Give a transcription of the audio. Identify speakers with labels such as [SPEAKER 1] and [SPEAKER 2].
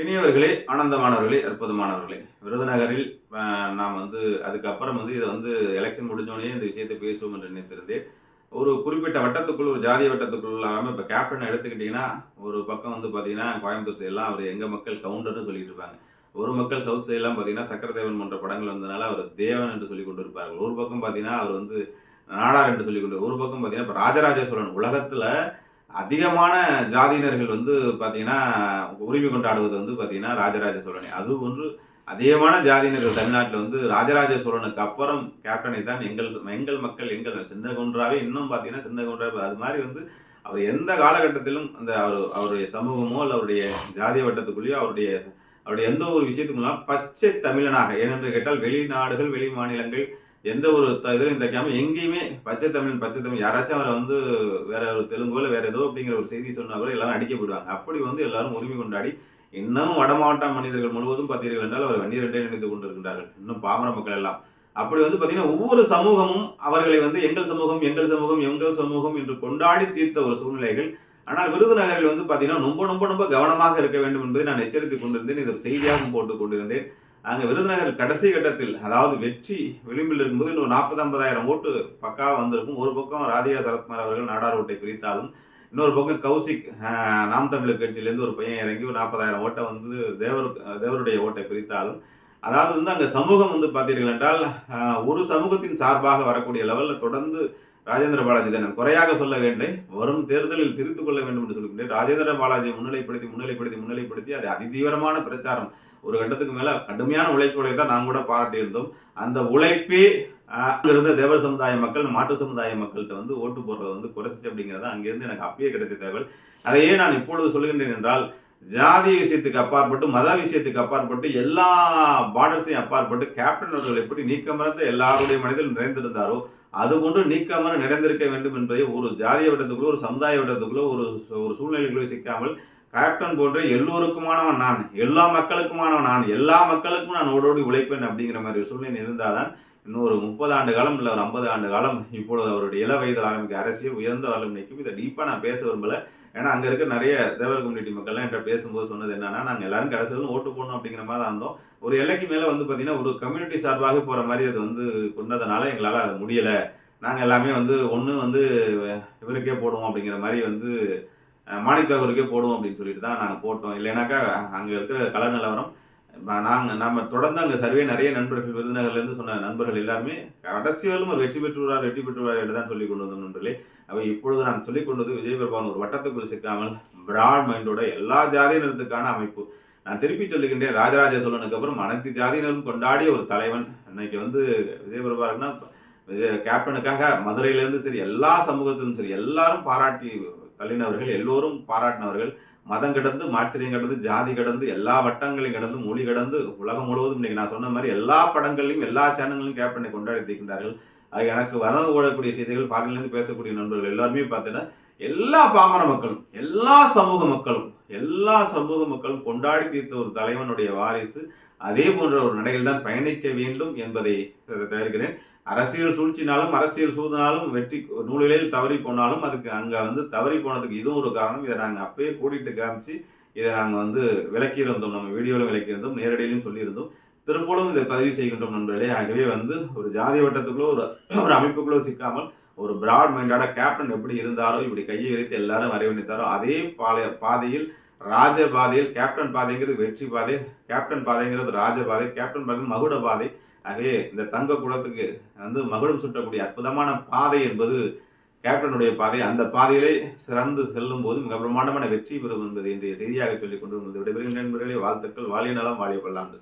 [SPEAKER 1] இனியவர்களே ஆனந்தமானவர்களே அற்புதமானவர்களே. விருதுநகரில் நாம் வந்து அதுக்கப்புறம் வந்து இதை வந்து எலெக்ஷன் முடிஞ்சோடனே இந்த விஷயத்தை பேசுவோம் என்று நினைத்திருந்தேன். ஒரு குறிப்பிட்ட வட்டத்துக்குள் ஒரு ஜாதிய வட்டத்துக்குள் இல்லாமல் இப்போ கேப்டன் எடுத்துக்கிட்டிங்கன்னா ஒரு பக்கம் வந்து பார்த்தீங்கன்னா கோயம்புத்தூர் சைடெலாம் அவர் எங்கள் மக்கள் கவுண்டர்னு சொல்லிட்டு இருப்பாங்க. ஒரு மக்கள் சவுத் சைடெல்லாம் பார்த்தீங்கன்னா சக்கரதேவன் போன்ற படங்கள் வந்ததுனால அவர் தேவன் என்று சொல்லி கொண்டு இருப்பார்கள். ஒரு பக்கம் பார்த்தீங்கன்னா அவர் வந்து நாடார் என்று சொல்லி கொண்டு ஒரு பக்கம் பார்த்தீங்கன்னா இப்போ ராஜராஜ சோழன். உலகத்தில் அதிகமான ஜாதியினர்கள் வந்து பார்த்தீங்கன்னா உரிமை கொண்டாடுவது வந்து பார்த்தீங்கன்னா ராஜராஜ சோழனை. அது ஒன்று. அதிகமான ஜாதியினர்கள் தமிழ்நாட்டில் வந்து ராஜராஜ சோழனுக்கு அப்புறம் கேப்டனை தான் எங்கள் எங்கள் மக்கள் எங்கள் சின்ன குன்றாவே இன்னும் பார்த்தீங்கன்னா சின்ன குன்றாவே அது மாதிரி வந்து அவர் எந்த காலகட்டத்திலும் அந்த அவர் அவருடைய சமூகமோ இல்லை அவருடைய ஜாதிய வட்டத்துக்குள்ளேயோ அவருடைய அவருடைய எந்த ஒரு விஷயத்துக்குள்ளாலும் பச்சை தமிழனாக ஏனென்று கேட்டால் வெளிநாடுகள் வெளி மாநிலங்கள் எந்த ஒரு த- இதிலும் தைக்காம எங்கேயுமே பச்சை தமிழ் பச்சை தமிழ் யாராச்சும் அவரை வந்து வேற ஒரு தெலுங்கோ இல்லை வேற ஏதோ அப்படிங்கிற ஒரு செய்தி சொன்னா கூட எல்லாரும் அடிக்கப்படுவாங்க அப்படி வந்து எல்லாரும் உரிமை கொண்டாடி இன்னும் வட மாவட்ட மனிதர்கள் முழுவதும் பார்த்தீர்கள் என்றால் அவர் வன்னியர் என்றே நினைத்து கொண்டிருக்கின்றார்கள். இன்னும் பாமர மக்கள் எல்லாம். அப்படி வந்து பார்த்தீங்கன்னா ஒவ்வொரு சமூகமும் அவர்களை வந்து எங்கள் சமூகம் எங்கள் சமூகம் எங்கள் சமூகம் என்று கொண்டாடி தீர்த்த ஒரு சூழ்நிலைகள். ஆனால் விருதுநகரில் வந்து பார்த்தீங்கன்னா ரொம்ப ரொம்ப ரொம்ப கவனமாக இருக்க வேண்டும் என்பதை நான் எச்சரித்துக் கொண்டிருந்தேன். இதை செய்தியாகவும் போட்டுக் கொண்டிருந்தேன். அங்கே விருதுநகர் கடைசி கட்டத்தில் அதாவது வெற்றி விளிம்பில் இருக்கும்போது இன்னும் நாற்பது ஐம்பதாயிரம் ஓட்டு பக்காவாக வந்திருக்கும். ஒரு பக்கம் ராதிகா சரத்குமார் அவர்கள் நாடார் ஓட்டை பிரித்தாலும் இன்னொரு பக்கம் கௌசிக் நாம் தமிழர் கட்சியிலேருந்து ஒரு பையன் இறங்கி ஒரு நாற்பதாயிரம் ஓட்டை வந்து தேவர் தேவருடைய ஓட்டை பிரித்தாலும் அதாவது வந்து அங்கே சமூகம் வந்து பார்த்தீர்கள் என்றால் ஒரு சமூகத்தின் சார்பாக வரக்கூடிய லெவலில் தொடர்ந்து ராஜேந்திர பாலாஜி தான். குறையாக சொல்ல வேண்டும் வரும் தேர்தலில் திருத்துக் கொள்ள வேண்டும் என்று சொல்லுகின்றேன் ராஜேந்திர பாலாஜியை முன்னிலைப்படுத்தி முன்னிலைப்படுத்தி முன்னிலைப்படுத்தி அது அதிதீவிரமான பிரச்சாரம் ஒரு கட்டத்துக்கு மேலே கடுமையான உழைப்புகளை தான் நான் கூட பாராட்டியிருந்தோம் அந்த உழைப்பே அங்கிருந்த தேவர் சமுதாய மக்கள் மாற்று சமுதாய மக்கள்கிட்ட வந்து ஓட்டு போடுறதை வந்து குறைச்சிச்சு அப்படிங்கிறது அங்கேருந்து எனக்கு அப்பயே கிடைச்ச தகவல். அதையே நான் இப்பொழுது சொல்கின்றேன் என்றால் ஜாதி விஷயத்துக்கு அப்பாற்பட்டு மத விஷயத்துக்கு அப்பாற்பட்டு எல்லா பார்டர்ஸையும் அப்பாற்பட்டு கேப்டன் அவர்கள் எப்படி நீக்கமறந்த எல்லாருடைய மனிதர்கள் நிறைந்திருந்தாரோ அது போன்று நீக்கமர நிறைந்திருக்க வேண்டும் என்பதை ஒரு ஜாதிய வட்டத்துக்குள்ளோ ஒரு சமுதாய வட்டத்துக்குள்ளோ ஒரு ஒரு சூழ்நிலைக்குள்ளோ சிக்காமல் கேப்டன் போன்ற எல்லோருக்குமானவன் நான் எல்லா மக்களுக்குமானவன் நான் எல்லா மக்களுக்கும் நான் ஓடோடி உழைப்பேன் அப்படிங்கிற மாதிரி ஒரு சூழ்நிலை இருந்தால்தான் இன்னும் ஒரு முப்பது ஆண்டு காலம் இல்லை ஒரு ஐம்பது ஆண்டு காலம் இப்பொழுது அவருடைய இள வயதில் ஆரம்பிக்க அரசியல் உயர்ந்த வரலும் நிற்கும். இதை டீப்பாக நான் பேச விரும்பல. ஏன்னா அங்கே இருக்க நிறைய தேவர் கம்யூனிட்டி மக்கள்லாம் என்கிட்ட பேசும்போது சொன்னது என்னன்னா நாங்கள் எல்லாரும் கடைசியிலும் ஓட்டு போடணும் அப்படிங்கிற மாதிரி தான் இருந்தோம். ஒரு எல்லைக்கு மேலே வந்து பார்த்தீங்கன்னா ஒரு கம்யூனிட்டி சார்பாக போகிற மாதிரி அது வந்து கொண்டதுனால எங்களால் அது முடியலை. நாங்கள் எல்லாமே வந்து ஒன்று வந்து இவருக்கே போடுவோம் அப்படிங்கிற மாதிரி வந்து மாணிக்கவருக்கே போடுவோம் அப்படின்னு சொல்லிட்டு தான் நாங்கள் போட்டோம். இல்லைனாக்கா அங்கே இருக்கிற கல நிலவரம் நாங்கள் நம்ம தொடர்ந்து அங்கே சர்வே நிறைய நண்பர்கள் விருதுநகர்லேருந்து சொன்ன நண்பர்கள் எல்லாருமே கடைசி ஒரு வெற்றி பெற்றுவார் வெற்றி பெற்றுவார் என்று தான் சொல்லி கொண்டு வந்தோம் நண்பர்களே. அவை இப்பொழுது நான் சொல்லிக் கொண்டது விஜய் பிரபான் ஒரு வட்டத்துக்குள் சிக்காமல் பிராட் மைண்டோட எல்லா ஜாதியினருக்கான அமைப்பு. நான் திருப்பி சொல்லுகின்றேன் ராஜராஜ சோழனுக்கு அப்புறம் அனைத்து ஜாதியினரும் கொண்டாடிய ஒரு தலைவன். இன்னைக்கு வந்து விஜய் விஜய் கேப்டனுக்காக மதுரையிலேருந்து சரி எல்லா சமூகத்திலும் சரி எல்லாரும் பாராட்டி தள்ளினவர்கள் எல்லோரும் பாராட்டினவர்கள். மதம் கடந்து மாச்சரியம் கடந்து ஜாதி கடந்து எல்லா வட்டங்களையும் கடந்து மொழி கடந்து உலகம் முழுவதும் இன்னைக்கு நான் சொன்ன மாதிரி எல்லா படங்களையும் எல்லா சேனல்களையும் கேப்டனை கொண்டாடி இருக்கின்றார்கள் அது எனக்கு வரவு கூடக்கூடிய செய்திகள் பாரிலிருந்து பேசக்கூடிய நண்பர்கள் எல்லாருமே பார்த்தீங்கன்னா எல்லா பாமர மக்களும் எல்லா சமூக மக்களும் எல்லா சமூக மக்களும் கொண்டாடி தீர்த்த ஒரு தலைவனுடைய வாரிசு. அதே போன்ற ஒரு நடையில் தான் பயணிக்க வேண்டும் என்பதை தவிர்க்கிறேன். அரசியல் சூழ்ச்சினாலும் அரசியல் சூழ்ச்சினாலும் வெற்றி நூலில் தவறி போனாலும் அதுக்கு அங்கே வந்து தவறி போனதுக்கு இதுவும் ஒரு காரணம். இதை நாங்கள் அப்பயே கூட்டிகிட்டு காமிச்சு இதை நாங்கள் வந்து விளக்கியிருந்தோம். நம்ம வீடியோவில் விளக்கியிருந்தோம் நேரடியிலையும் சொல்லியிருந்தோம். திருப்பூரும் இதை பதிவு செய்கின்றோம் நண்பர்களே. ஆகவே வந்து ஒரு ஜாதி வட்டத்துக்குள்ளோ ஒரு ஒரு அமைப்புக்குள்ளோ சிக்காமல் ஒரு பிராட் மைண்டான கேப்டன் எப்படி இருந்தாரோ இப்படி கையை விரித்து எல்லாரும் வரைவணித்தாரோ அதே பாளைய பாதையில் ராஜ பாதையில் கேப்டன் பாதைங்கிறது வெற்றி பாதை கேப்டன் பாதைங்கிறது ராஜ பாதை கேப்டன் பாதை மகுட பாதை. ஆகவே இந்த தங்க குளத்துக்கு வந்து மகுடம் சுட்டக்கூடிய அற்புதமான பாதை என்பது கேப்டனுடைய பாதை. அந்த பாதையிலே சிறந்து செல்லும் போது மிக பிரம்மாண்டமான வெற்றி பெறும் என்பது இன்றைய செய்தியாக சொல்லிக் கொண்டு விடைபெறுகின்ற நண்பர்களே வாழ்த்துக்கள். வாழிய நலம் வாழிய பல்லாண்டு.